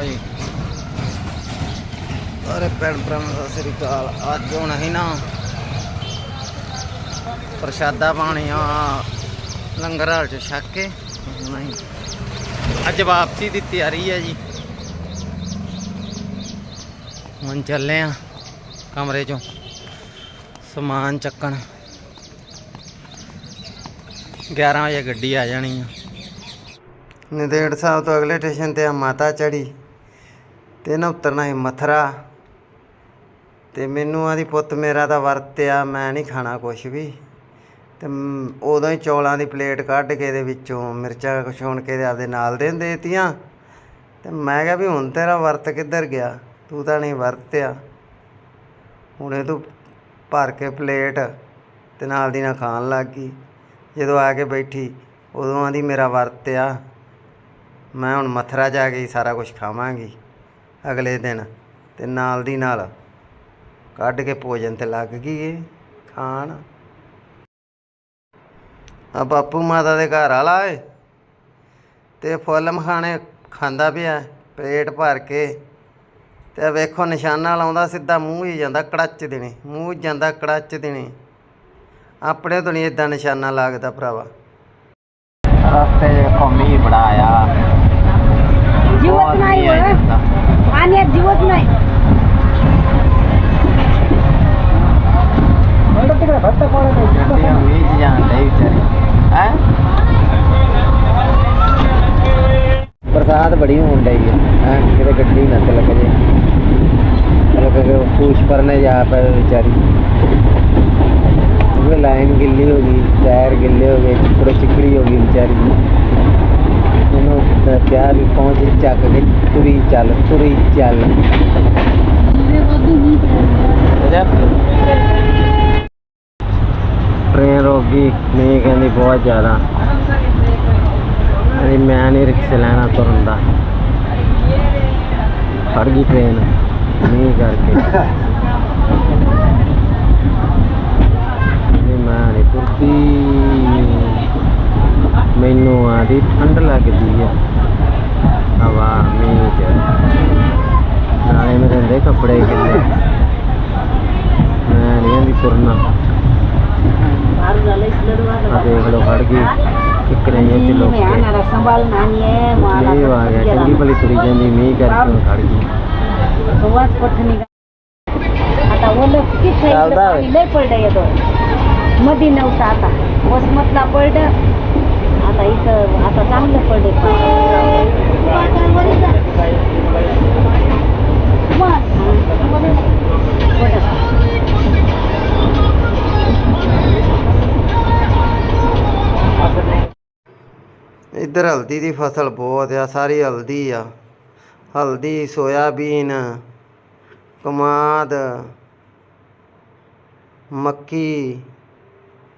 ਲਓ ਜੀ ਸਾਰੇ ਭੈਣ ਭਰਾਵਾਂ ਸਤਿ ਸ੍ਰੀ ਅਕਾਲ। ਅੱਜ ਹੁਣ ਅਸੀਂ ਨਾ ਪ੍ਰਸ਼ਾਦਾ ਪਾਣੀ ਆ ਲੰਗਰ ਹਾਲ ਚ ਛੱਕ ਕੇ। ਹੁਣ ਅੱਜ ਵਾਪਸੀ ਦੀ ਤਿਆਰੀ ਹੈ ਜੀ। ਹੁਣ ਚੱਲੇ ਆ ਕਮਰੇ ਚੋਂ ਸਮਾਨ ਚੱਕਣ। 11 ਵਜੇ ਗੱਡੀ ਆ ਜਾਣੀ ਆ। ਨਦੇੜ ਸਾਹਿਬ ਤੋਂ ਅਗਲੇ ਸਟੇਸ਼ਨ ਤੇ ਆ ਮਾਤਾ ਚੜੀ ਤੇ ਇਹਨਾਂ ਉਤਰਨਾ ਸੀ ਮਥਰਾ। ਤੇ ਮੈਨੂੰ ਆਦੀ ਪੁੱਤ, ਮੇਰਾ ਤਾਂ ਵਰਤਿਆ, ਮੈਂ ਨਹੀਂ ਖਾਣਾ ਕੁਛ ਵੀ। ਤੇ ਉਦੋਂ ਹੀ ਚੌਲਾਂ ਦੀ ਪਲੇਟ ਕੱਢ ਕੇ ਇਹਦੇ ਵਿੱਚੋਂ ਮਿਰਚਾਂ ਛੋਣ ਕੇ ਦੇ ਆਪਦੇ ਨਾਲ ਦੇ ਦੇਤੀਆਂ। ਤੇ ਮੈਂ ਕਿਹਾ ਵੀ, ਹੁਣ ਤੇਰਾ ਵਰਤ ਕਿੱਧਰ ਗਿਆ? ਤੂੰ ਤਾਂ ਨਹੀਂ ਵਰਤਿਆ। ਹੁਣੇ ਤੂੰ ਭਰ ਕੇ ਪਲੇਟ ਤੇ ਨਾਲ ਦੀ ਨਾਲ ਖਾਣ ਲੱਗ ਗਈ। ਜਦੋਂ ਆ ਕੇ ਬੈਠੀ, ਉਦੋਂ ਆਂਦੀ ਮੇਰਾ ਵਰਤਿਆ। ਮੈਂ ਹੁਣ ਮਥਰਾ ਜਾ ਕੇ ਸਾਰਾ ਕੁਝ ਖਾਵਾਂਗੀ। ਅਗਲੇ ਦਿਨ ਤੇ ਨਾਲ ਦੀ ਨਾਲ ਕੱਢ ਕੇ ਭੋਜਨ ਤੇ ਲੱਗ ਗਈ ਇਹ ਖਾਣ। ਆ ਬਾਪੂ ਮਾਤਾ ਦੇ ਘਰ ਆਲਾ ਏ ਤੇ ਫੁੱਲ ਮਖਾਣੇ ਖਾਂਦਾ ਪਿਆ ਪੇਟ ਭਰ ਕੇ ਤੇ ਵੇਖੋ ਨਿਸ਼ਾਨਾ ਲਾਉਂਦਾ ਸਿੱਧਾ ਮੂੰਹ ਹੀ ਜਾਂਦਾ ਕੜੱਚ ਦੇਣੇ ਮੂੰਹ ਜਾਂਦਾ ਕੜੱਚ ਦੇਣੇ ਆਪਣੇ ਤੋਂ ਨਹੀਂ ਇਦਾਂ ਨਿਸ਼ਾਨਾ ਲੱਗਦਾ ਭਰਾਵਾ। ਰਸਤੇ 'ਚ ਕੌਮੀ ਬੜਾ ਆਇਆ ਯੂ ਵਾਸ ਮਾਈ ਵਰਡ पाण्यात जीवच नाही म्हणलं तिकडे भक्त पाण्यात वीज जाणता विचार बरसात बड़ी होन डी है कितने गड्डी ना चल कजे चलो क्योंकि पूछ पर जा पाए बेचारी लाइन गिल्ली होगी टायर गिल्ले हो गए थोड़ा चिकड़ी होगी बेचारी ਹੋ ਗਈ ਵਿਚਾਰੀ ਇਹਨੂੰ ਤਾਂ ਪਿਆਰ ਵੀ ਪਹੁੰਚ ਚੱਕ ਕੇ ਤੁਰੀ ਚੱਲ ਤੁਰੀ ਚੱਲ। ਟ੍ਰੇਨ ਰੁਕ ਗਈ ਨਹੀਂ ਕਹਿੰਦੀ ਬਹੁਤ ਜ਼ਿਆਦਾ। ਕਹਿੰਦੀ ਮੈਂ ਨਹੀਂ ਰਿਕਸ਼ਾ ਲੈਣਾ ਤੁਰਨ ਦਾ। ਫੜ ਗਈ ਟ੍ਰੇਨ ਨਹੀਂ ਕਰਕੇ। ਨਹੀਂ ਮੈਂ ਨਹੀਂ ਤੁਰਦੀ। ਮੈਨੂੰ ਆਦੀ ਠੰਡ ਲੱਗਦੀ ਆ ਹਵਾ ਮੀਂਹ ਚ ਨਾਲੇ ਮੇਰੇ ਹੁੰਦੇ ਕੱਪੜੇ ਗਿੱਲੇ ਮੈਂ ਨਹੀਂ ਆਂਦੀ ਤੁਰਨਾ ਆ ਦੇਖ ਲਓ ਫੜ ਗਈ ਇੱਕ ਨਹੀਂ ਇਹ ਚ ਲੋਕ मी आणायला सांभाळ नाहीये मला ਮੀਂਹ ਆ ਗਿਆ ਚੰਗੀ ਭਲੀ ਤੁਰੀ ਜਾਂਦੀ ਮੀਂਹ ਕਰਕੇ ਹੁਣ ਖੜ ਗਈ गव्हाच पठणी आता ओलं किती चालतं आहे. लय पडलं येतो मधी नव्हतं आता वसमतला पडलं आता इथं आता चांगलं पडले ਇੱਧਰ ਹਲਦੀ ਦੀ ਫਸਲ ਬਹੁਤ ਆ ਸਾਰੀ ਹਲਦੀ ਆ ਹਲਦੀ ਸੋਇਆਬੀਨ ਕਮਾਦ ਮੱਕੀ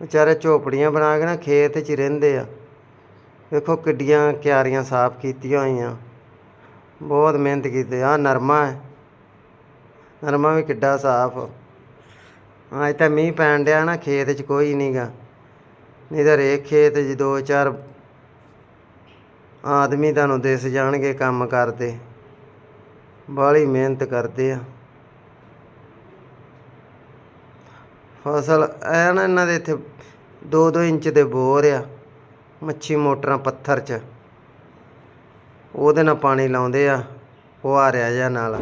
ਵਿਚਾਰੇ ਝੋਪੜੀਆਂ ਬਣਾ ਕੇ ਨਾ ਖੇਤ 'ਚ ਹੀ ਰਹਿੰਦੇ ਆ ਵੇਖੋ ਕਿੱਡੀਆਂ ਕਿਆਰੀਆਂ ਸਾਫ਼ ਕੀਤੀਆਂ ਹੋਈਆਂ। ਬਹੁਤ ਮਿਹਨਤ ਕੀਤੀ। ਆ ਨਰਮਾ ਹੈ। ਨਰਮਾ ਵੀ ਕਿੱਡਾ ਸਾਫ਼। ਅੱਜ ਤਾਂ ਮੀਂਹ ਪੈਣ ਡਿਆ ਨਾ, ਖੇਤ 'ਚ ਕੋਈ ਨਹੀਂਗਾ ਨਹੀਂ ਤਾਂ ਰੇਖ ਖੇਤ 'ਚ ਦੋ ਚਾਰ ਆਦਮੀ ਤੁਹਾਨੂੰ ਦਿਸ ਜਾਣਗੇ ਕੰਮ ਕਰਦੇ। ਬਾਹਲੀ ਮਿਹਨਤ ਕਰਦੇ ਆ। ਫਸਲ ਐ ਨਾ ਇਹਨਾਂ ਦੇ ਇੱਥੇ 2-2 ਇੰਚ ਦੇ ਬੋਰ ਆ। ਮੱਛੀ ਮੋਟਰਾਂ ਪੱਥਰ 'ਚ। ਉਹਦੇ ਨਾਲ ਪਾਣੀ ਲਾਉਂਦੇ ਆ, ਉਹ ਆ ਰਿਹਾ ਜਿਹਾ ਨਾਲ।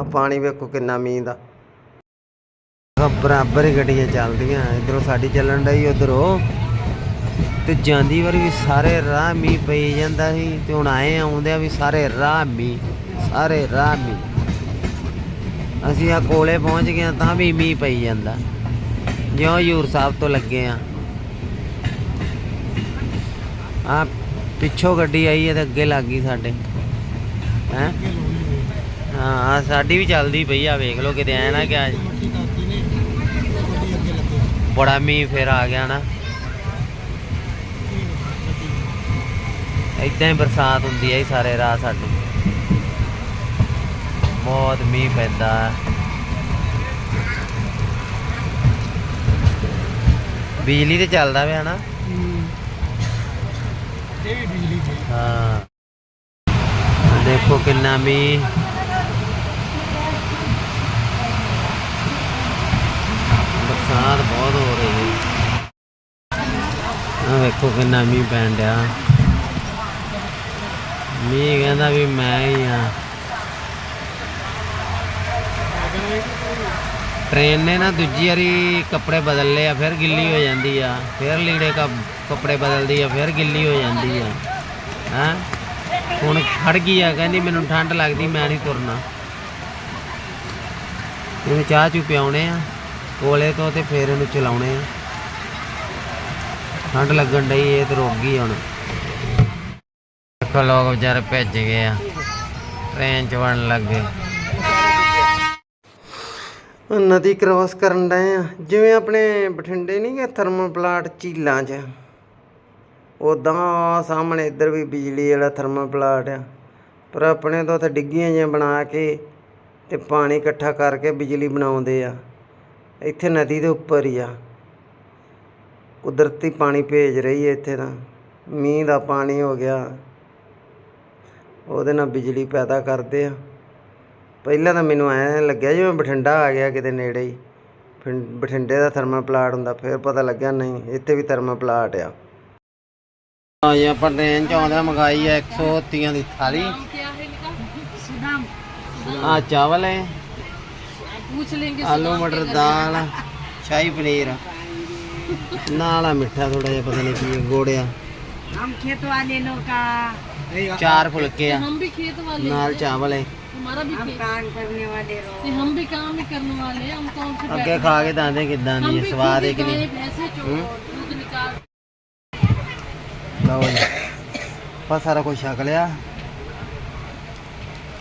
ਆ ਪਾਣੀ ਵੇਖੋ ਕਿੰਨਾ ਮੀਂਹ ਦਾ। ਬਰਾਬਰ ਹੀ ਗੱਡੀਆਂ ਚੱਲਦੀਆਂ, ਇਧਰੋਂ ਸਾਡੀ ਚੱਲਣ ਡਈ ਉਧਰੋਂ। ਤੇ ਜਾਂਦੀ ਵਾਰੀ ਵੀ ਸਾਰੇ ਰਾਹ ਮੀਂਹ ਪਈ ਜਾਂਦਾ ਸੀ, ਤੇ ਹੁਣ ਆਏ ਆਉਂਦੇ ਆ ਵੀ ਸਾਰੇ ਰਾਹ ਮੀਂਹ, ਸਾਰੇ ਰਾਹ ਮੀਂਹ। ਅਸੀਂ ਆ ਕੋਲੇ ਪਹੁੰਚ ਗਏ ਹਾਂ, ਤਾਂ ਵੀ ਮੀਂਹ ਪਈ ਜਾਂਦਾ। ਜਿਉਂ ਹਜ਼ੂਰ ਸਾਹਿਬ ਤੋਂ ਲੱਗੇ ਆ ਆ ਪਿੱਛੋਂ ਗੱਡੀ ਆਈ ਹੈ ਤੇ ਅੱਗੇ ਲੱਗ ਗਈ ਸਾਡੇ। ਹੈ? ਹਾਂ ਸਾਡੀ ਵੀ ਚੱਲਦੀ ਪਈ ਆ, ਵੇਖ ਲਓ ਕਿਤੇ ਐ ਨਾ ਕਿ ਅੱਜ ਬੜਾ ਮੀਂਹ ਫੇਰ ਆ ਗਿਆ ਨਾ। ਇਦਾਂ ਹੀ ਬਰਸਾਤ ਹੁੰਦੀ ਹੈ ਸਾਰੇ ਰਾਹ ਸਾਡੇ। ਬਹੁਤ ਮੀਂਹ ਪੈਂਦਾ। ਬਿਜਲੀ ਤੇ ਚੱਲਦਾ ਪਿਆ ਨਾ। ਇਹ ਵੀ ਬਿਜਲੀ ਤੇ ਹਾਂ। ਦੇਖੋ ਕਿੰਨਾ ਮੀਂਹ ਬਰਸਾਤ ਬਹੁਤ ਹੋ ਰਹੀ ਹੈ। ਆ ਵੇਖੋ ਕਿੰਨਾ ਮੀਂਹ ਪੈਣ ਡਿਆ। ਮੀਂਹ ਕਹਿੰਦਾ ਵੀ ਮੈਂ ਹੀ ਆ। ਟ੍ਰੇਨ ਨੇ ਨਾ ਦੂਜੀ ਵਾਰੀ ਕੱਪੜੇ ਬਦਲ ਲਏ ਆ, ਫਿਰ ਗਿੱਲੀ ਹੋ ਜਾਂਦੀ ਆ। ਫਿਰ ਲੀੜੇ ਕੱਪ- ਕੱਪੜੇ ਬਦਲਦੀ ਆ, ਫਿਰ ਗਿੱਲੀ ਹੋ ਜਾਂਦੀ ਆ। ਹਾਂ? ਹੁਣ ਖੜ ਗਈ ਆ, ਕਹਿੰਦੀ ਮੈਨੂੰ ਠੰਡ ਲੱਗਦੀ, ਮੈਂ ਨਹੀਂ ਤੁਰਨਾ। ਇਹਨੂੰ ਚਾਹ ਚੂ ਪਿਆਉਣੇ ਆ, ਕੋਲੇ ਤੋਂ ਤੇ ਫਿਰ ਇਹਨੂੰ ਚਲਾਉਣੇ ਆ। ਠੰਡ ਲੱਗਣ ਡਈ, ਇਹ ਤੇ ਰੁਕ ਗਈ ਹੁਣ। ਦੇਖੋ ਲੋਕ ਵਿਚਾਰੇ ਭੱਜ ਗਏ ਆ। ਟ੍ਰੇਨ ਚ ਵੜਨ ਲੱਗੇ ਨਦੀ ਕ੍ਰਾਸ ਕਰਨ ਡਏ ਆ। ਜਿਵੇਂ ਆਪਣੇ ਬਠਿੰਡੇ ਨਹੀਂ ਗਏ ਥਰਮਲ ਪਲਾਂਟ ਝੀਲਾਂ 'ਚ? ਉਦਾਂ ਸਾਹਮਣੇ ਇੱਧਰ ਵੀ ਬਿਜਲੀ ਵਾਲਾ ਥਰਮਲ ਪਲਾਂਟ ਆ। ਪਰ ਆਪਣੇ ਤੋਂ ਉੱਥੇ ਡਿੱਗੀਆਂ ਜਿਹੀਆਂ ਬਣਾ ਕੇ ਤੇ ਪਾਣੀ ਇਕੱਠਾ ਕਰਕੇ ਬਿਜਲੀ ਬਣਾਉਂਦੇ ਆ। ਇੱਥੇ ਨਦੀ ਦੇ ਉੱਪਰ ਹੀ ਆ। ਕੁਦਰਤੀ ਪਾਣੀ ਭੇਜ ਰਹੀ ਹੈ ਇੱਥੇ ਤਾਂ। ਮੀਂਹ ਦਾ ਪਾਣੀ ਹੋ ਗਿਆ। ਉਹਦੇ ਨਾਲ ਬਿਜਲੀ ਪੈਦਾ ਕਰਦੇ ਆ। ਪਹਿਲਾਂ ਤਾਂ ਮੈਨੂੰ ਐ ਲੱਗਿਆ ਜਿਵੇਂ ਬਠਿੰਡਾ ਆ ਗਿਆ ਕਿਤੇ ਨੇੜੇ ਹੀ। ਬਠਿੰਡੇ ਦਾ ਥਰਮਲ ਪਲਾਟ ਹੁੰਦਾ ਫਿਰ ਪਤਾ ਲੱਗਿਆ ਨਹੀਂ ਇੱਥੇ ਵੀ ਥਰਮਲ ਪਲਾਟ ਆ। ਆਏ ਆਪਾਂ ਟ੍ਰੇਨ ਚ ਆਉਂਦੇ ਮਗਾਈ ਆ 130 ਦੀ ਥਾਲੀ ਆ ਚਾਵਲ ਹੈ। ਪੁੱਛ ਲੇਂਗੇ ਆਲੂ ਮਟਰ ਦਾਲ ਸ਼ਾਹੀ ਪਨੀਰ। ਨਾਲਾ ਮਿੱਠਾ ਥੋੜਾ ਜਿਹਾ ਪਤਾ ਨਹੀਂ ਕੀ ਗੋੜਿਆ। ਹਮ ਖੇਤ ਵਾਲੇ ਲੋਕਾਂ ਚਾਰ ਫੁਲਕੇ ਆ। ਨਾਲ ਚਾਵਲ ਹੈ। हमारा भी हम खेत काम करने वाले लोग नहीं, हम भी काम ही करने वाले हैं हम कौन से ਅੱਗੇ ਖਾ ਕੇ ਦੱਸਦੇ ਕਿਦਾਂ ਦੀ ਹੈ ਸਵਾਦ ਹੈ ਕਿ ਨਹੀਂ गाय भैंसे जो दूध निकाल ਲਓ ਜੀ ਆਪਾਂ ਸਾਰਾ ਕੁਝ ਛਕ ਲਿਆ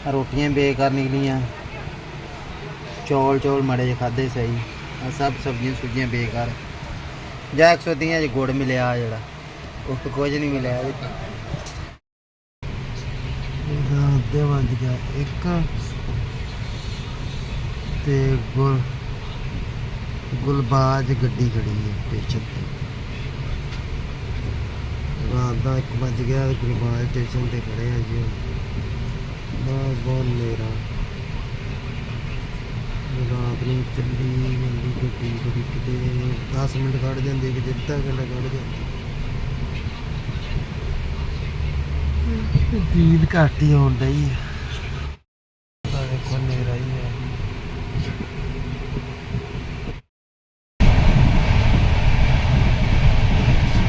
ਆਹ ਰੋਟੀਆਂ ਬੇਕਾਰ ਨਿਕਲੀਆਂ ਚੌਲ ਚੌਲ ਮੜੇ ਜੇ ਖਾਦੇ ਸਹੀ ਆ ਸਭ ਸਬਜ਼ੀਆਂ ਸੁਬਜ਼ੀਆਂ ਬੇਕਾਰ ਜਾਂ 130 ਚ ਗੁੜ ਮਿਲਿਆ ਆਹ ਜਿਹੜਾ ਉਹ ਕੁਝ ਨਹੀਂ ਮਿਲਿਆ ਇਹਦੇ ਚ ਇਹਦਾ ਅੱਧੇ ਵੱਜ ਗਿਆ, ਇੱਕ ਤੇ ਗੁਲ, ਗੁਲਬਾਜ ਗੱਡੀ ਖੜੀ ਹੈ ਸਟੇਸ਼ਨ ਤੇ। ਰਾਤ ਦਾ ਇੱਕ ਵੱਜ ਗਿਆ ਗੁਲਬਾਜ ਸਟੇਸ਼ਨ ਤੇ ਖੜੇ ਆ ਜੀ। ਬਹੁਤ ਬਹੁਤ ਨੇਰਾ ਰਾਤ ਨੂੰ ਚੱਲੀ ਜਾਂਦੀ ਗੱਡੀ ਕਦੀ ਕਿਤੇ 10 ਮਿੰਟ ਕੱਢ ਜਾਂਦੀ, ਕਿਤੇ ਅੱਧਾ ਘੰਟਾ ਕੱਢ ਜਾਂਦੀ। ਨੀਂਦ ਘੱਟ ਹੀ ਆਉਣ ਡਈ ਹੈ ਤਾਂ ਦੇਖੋ ਨੇਰਾ ਹੀ ਹੈ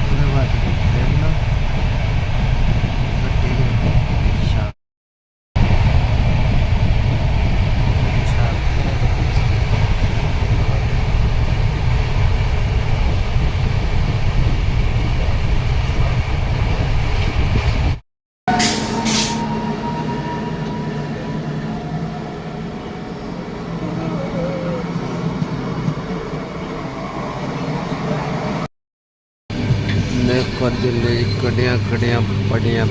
ਉਹਦੇ ਬਾਅਦ ਤਿੰਨ ਗੱਡੀ ਦੇ ਸ਼ਾ ਦੇਖੋ ਦਿੱਲੀ 'ਚ ਕੱਢੀਆਂ ਕੱਢੀਆਂ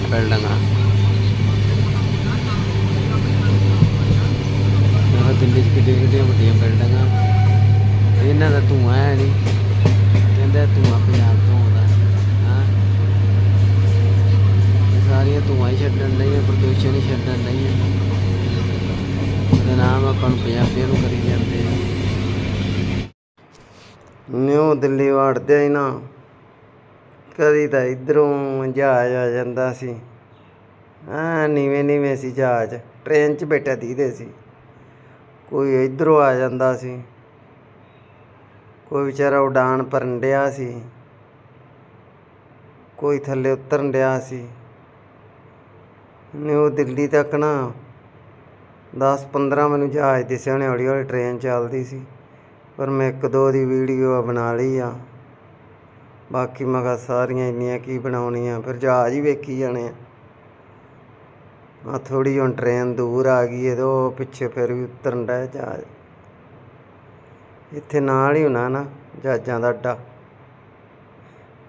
ਦਿੱਲੀ 'ਚ ਕਿੱਡੀਆਂ ਕਿੱਡੀਆਂ ਵੱਡੀਆਂ ਬਿਲਡਿੰਗਾਂ ਇਹਨਾਂ ਦਾ ਧੂੰਆਂ ਹੈ ਨਹੀਂ ਕਹਿੰਦੇ ਧੂੰਆਂ ਪੰਜਾਬ ਤੋਂ ਆਉਂਦਾ। ਹਾਂ। ਸਾਰੀਆਂ ਧੂੰਆਂ ਹੀ ਛੱਡਣ ਨਹੀਂ ਪ੍ਰਦੂਸ਼ਣ ਹੀ ਛੱਡਣ ਨਹੀਂ ਉਹਦਾ ਨਾਮ ਆਪਾਂ ਨੂੰ ਪੰਜਾਬੀਆਂ ਨੂੰ ਕਰੀ ਜਾਂਦੇ ਨਿਊ ਦਿੱਲੀ ਵੜਦੇ ਹੀ ਨਾ। ਕਦੀ ਤਾਂ ਇਧਰੋਂ ਜਹਾਜ਼ ਆ ਜਾਂਦਾ ਸੀ। ਆ ਨੀਵੇਂ ਨੀਵੇਂ ਸੀ ਜਹਾਜ਼। ਟ੍ਰੇਨ 'ਚ ਬੈਠਾ ਦੀਦੇ ਸੀ। ਕੋਈ ਇਧਰੋਂ ਆ ਜਾਂਦਾ ਸੀ। ਕੋਈ ਵਿਚਾਰਾ ਉਡਾਨ ਭਰਨ ਡਿਆ ਸੀ। ਕੋਈ ਥੱਲੇ ਉਤਰਨ ਡਿਆ ਸੀ। ਨਿਊ ਦਿੱਲੀ ਤੱਕ ਨਾ 10 15 ਮੈਨੂੰ ਜਹਾਜ਼ ਦਿਸਿਆ ਹੋਣੇ ਹੌਲੀ ਹੌਲੀ ਟ੍ਰੇਨ ਚੱਲਦੀ ਸੀ। ਪਰ ਮੈਂ ਇੱਕ ਦੋ ਦੀ ਵੀਡੀਓ ਬਣਾ ਲਈ ਆ। ਬਾਕੀ ਮੈਂ ਕਿਹਾ ਸਾਰੀਆਂ ਇੰਨੀਆਂ ਕੀ ਬਣਾਉਣੀਆਂ, ਫਿਰ ਜਹਾਜ਼ ਹੀ ਵੇਖੀ ਜਾਣੇ ਆ। ਆ ਥੋੜੀ ਹੁਣ ਟ੍ਰੇਨ ਦੂਰ ਆ ਗਈ ਇਹਦੇ ਉਹ ਪਿੱਛੇ ਫਿਰ ਵੀ ਉਤਰਨ ਦਾ ਜਹਾਜ਼। ਇੱਥੇ ਨਾਲ ਹੀ ਹੋਣਾ ਨਾ ਜਹਾਜ਼ਾਂ ਦਾ ਅੱਡਾ।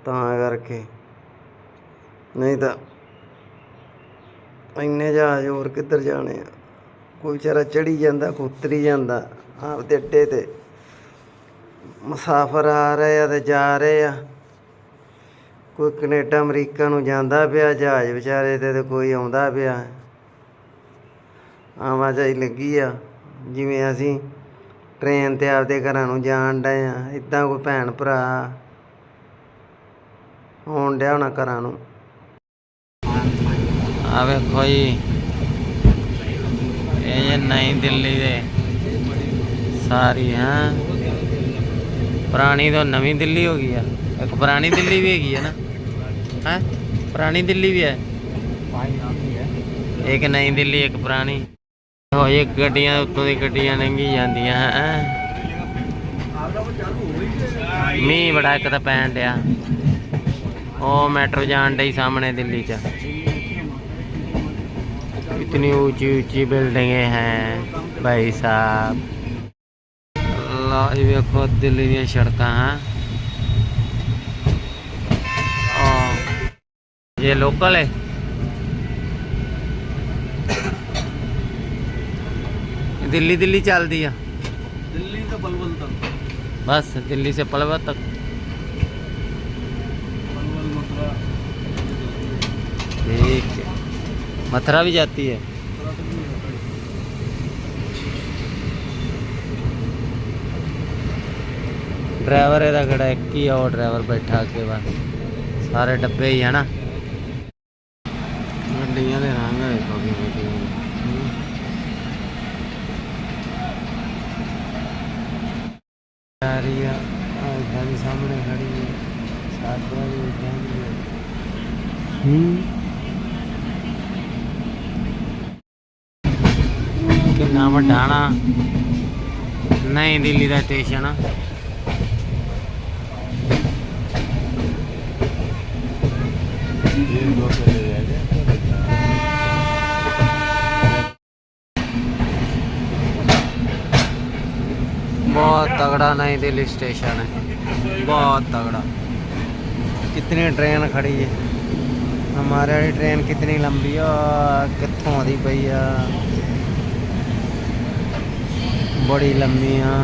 ਤਾਂ ਕਰਕੇ। ਨਹੀਂ ਤਾਂ ਇੰਨੇ ਜਹਾਜ਼ ਹੋਰ ਕਿੱਧਰ ਜਾਣੇ ਆ? ਕੋਈ ਵਿਚਾਰਾ ਚੜੀ ਜਾਂਦਾ, ਕੋਈ ਉਤਰੀ ਜਾਂਦਾ, ਆਪਦੇ ਅੱਡੇ ਤੇ। ਮੁਸਾਫਰ ਆ ਰਹੇ ਆ ਤੇ ਜਾ ਰਹੇ ਆ। ਕੋਈ ਕੈਨੇਡਾ, ਅਮਰੀਕਾ ਨੂੰ ਜਾਂਦਾ ਪਿਆ ਜਹਾਜ਼ ਵਿਚਾਰੇ ਤੇ ਤੇ ਕੋਈ ਆਉਂਦਾ ਪਿਆ। ਆਵਾਜਾਈ ਲੱਗੀ ਆ, ਜਿਵੇਂ ਅਸੀਂ ਟ੍ਰੇਨ ਤੇ ਆਪਦੇ ਘਰਾਂ ਨੂੰ ਜਾਣ ਡਏ ਆ ਇਦਾਂ ਕੋਈ ਭੈਣ ਭਰਾ ਆਉਣ ਡਿਆ ਹੋਣਾ ਘਰਾਂ ਨੂੰ। ਆ ਵੇਖੋ ਜੀ, ਇਹ ਜੇ ਨਈ ਦਿੱਲੀ ਦੇ ਸਾਰੀ, ਹਾਂ? ਪੁਰਾਣੀ ਤੋਂ ਨਵੀਂ ਦਿੱਲੀ ਹੋ ਗਈ ਆ, ਇੱਕ ਪੁਰਾਣੀ ਦਿੱਲੀ ਵੀ ਹੈਗੀ ਆ ਨਾ। ਹੈ ਪੁਰਾਣੀ ਦਿੱਲੀ ਵੀ ਹੈ ਇੱਕ ਨਈ ਦਿੱਲੀ ਇੱਕ ਪੁਰਾਣੀ ਹੋ ਇਹ ਗੱਡੀਆਂ ਉੱਤੋਂ ਦੀ ਗੱਡੀਆਂ ਲੰਘੀ ਜਾਂਦੀਆਂ ਹੈ ਮੀਂਹ ਬੜਾ ਇੱਕ ਤਾਂ ਪੈਣ ਡਿਆ ਉਹ ਮੈਟਰੋ ਜਾਣ ਡਈ ਸਾਹਮਣੇ ਦਿੱਲੀ ਚ इतनी ऊंची ऊंची बिल्डिंगें हैं भाई साहब अल्लाह ये देखो दिल्ली ਦੀਆਂ ਸੜਕਾਂ हैं ये लोकल है दिल्ली दिल्ली चलती है दिल्ली से पलवल तक बस दिल्ली से पलवल तक पलवल मथुरा ठीक है मथुरा भी जाती है ਡਰਾਈਵਰ ਇਹਦਾ ਕਿਹੜਾ ਇੱਕ ਹੀ ਆ ਉਹ ਡਰਾਈਵਰ ਬੈਠਾ ਅੱਗੇ ਬਸ ਸਾਰੇ ਡੱਬੇ ਹੀ ਆ ਕਿੰਨਾ ਵੱਡਾ ਨਾ ਨਹੀਂ ਦਿੱਲੀ ਦਾ ਸਟੇਸ਼ਨ ਆ बहुत तगड़ा नई दिल्ली स्टेशन है बहुत तगड़ा कितनी ट्रेन खड़ी है हमारे वाली ट्रेन कितनी लंबी है और कितों दी पई आ बड़ी लंबी आ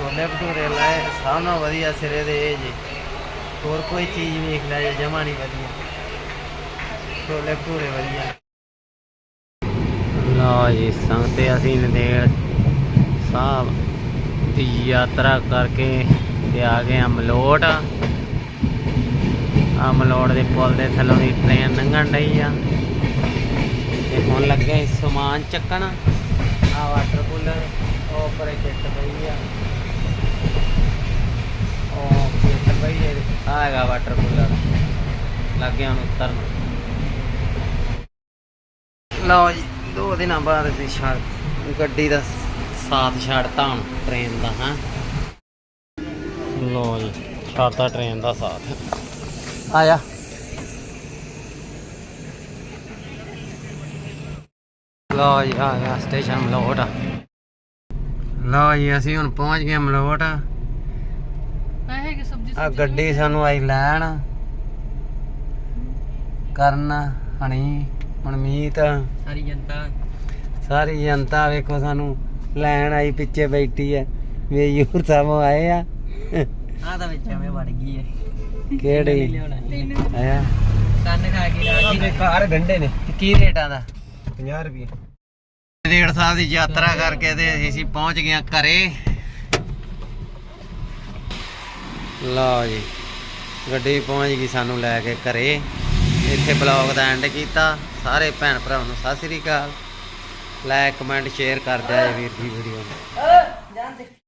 ਛੋਲੇ ਭਟੂਰੇ ਲਾਏ ਸਭ ਨਾਲੋਂ ਵਧੀਆ ਸਿਰੇ ਦੇ ਇਹ ਜੀ। ਹੋਰ ਕੋਈ ਚੀਜ਼ ਵੇਖ ਲੈ ਜੇ ਜਮਾ ਨਹੀਂ ਵਧੀਆ। ਛੋਲੇ ਭਟੂਰੇ ਵਧੀਆ। ਲਓ ਜੀ ਸੰਗਤੇ ਅਸੀਂ ਨੰਦੇੜ ਸਾਹਿਬ ਦੀ ਯਾਤਰਾ ਕਰਕੇ ਤੇ ਆ ਗਏ ਅਮਲੋਟ। ਅਮਲੋਟ ਦੇ ਪੁਲ ਦੇ ਥੱਲੋਂ ਦੀ ਟ੍ਰੇਨ ਲੰਘਣ ਡਈ ਆ। ਤੇ ਹੁਣ ਲੱਗੇ ਸਮਾਨ ਚੱਕਣ। ਆ ਵਾਟਰ ਕੂਲਰ ਉਹ ਪਰੇ ਕਿੱਟ ਪਈ ਆ। ਉਹ ਕਿੱਟ ਪਈ ਹੈ ਆ ਹੈਗਾ ਵਾਟਰ ਕੂਲਰ ਲੱਗੇ ਹੁਣ ਉਤਰਨ। ਲਓ ਜੀ, ਦੋ ਦਿਨਾਂ ਬਾਅਦ ਅਸੀਂ ਛੱਡ ਗੱਡੀ ਦਾ ਸਾਥ ਛੱਡਤਾ ਹੁਣ ਟ੍ਰੇਨ ਦਾ, ਹਾਂ। ਲਓ ਜੀ, ਛੱਡਤਾ ਟ੍ਰੇਨ ਦਾ ਸਾਥ। ਆ ਲਓ ਜੀ, ਆ ਗਿਆ ਸਟੇਸ਼ਨ ਮਲੋਟ ਲਓ ਜੀ ਅਸੀਂ ਹੁਣ ਪਹੁੰਚ ਗਏ ਮਲੋਟ ਆ ਗੱਡੀ ਸਾਨੂੰ ਆਈ ਲੈਣ। ਕਰਨ ਹਣੀ ਮਨਮੀਤ। ਸਾਰੀ ਜਨਤਾ। ਸਾਰੀ ਜਨਤਾ ਵੇਖੋ ਸਾਨੂੰ ਲੈਣ ਆਈ ਪਿੱਛੇ ਬੈਠੀ ਐ। ਵੇ ਯੂਰ ਸਾਹਮੋ ਆਏ ਆ। ਆ ਤਾਂ ਵਿੱਚ ਐਵੇਂ ਵੜ ਗਈ ਐ। ਕਿਹੜੀ? ਹੈ? ਕੰਨ ਖਾ ਕੇ ਰਾਤ ਦੇ ਘਰ ਗੰਡੇ ਨੇ। ਕੀ ਰੇਟਾਂ ਦਾ? 50 ਰੁਪਏ। ਡੇਢ ਸਾਹਿਬ ਦੀ ਯਾਤਰਾ ਕਰਕੇ ਤੇ ਅਸੀਂ ਪਹੁੰਚ ਗਏ ਘਰੇ। ਲਓ ਜੀ, ਗੱਡੀ ਪਹੁੰਚ ਗਈ ਸਾਨੂੰ ਲੈ ਕੇ ਘਰੇ। ਇੱਥੇ ਬਲੌਗ ਦਾ ਐਂਡ ਕੀਤਾ। ਸਾਰੇ ਭੈਣ ਭਰਾਵਾਂ ਨੂੰ ਸਤਿ ਸ੍ਰੀ ਅਕਾਲ। ਲਾਈਕ ਕਮੈਂਟ ਸ਼ੇਅਰ ਕਰ ਦਿਆ ਜੀ ਵੀਰ ਦੀ ਵੀਡੀਓ ਨੂੰ।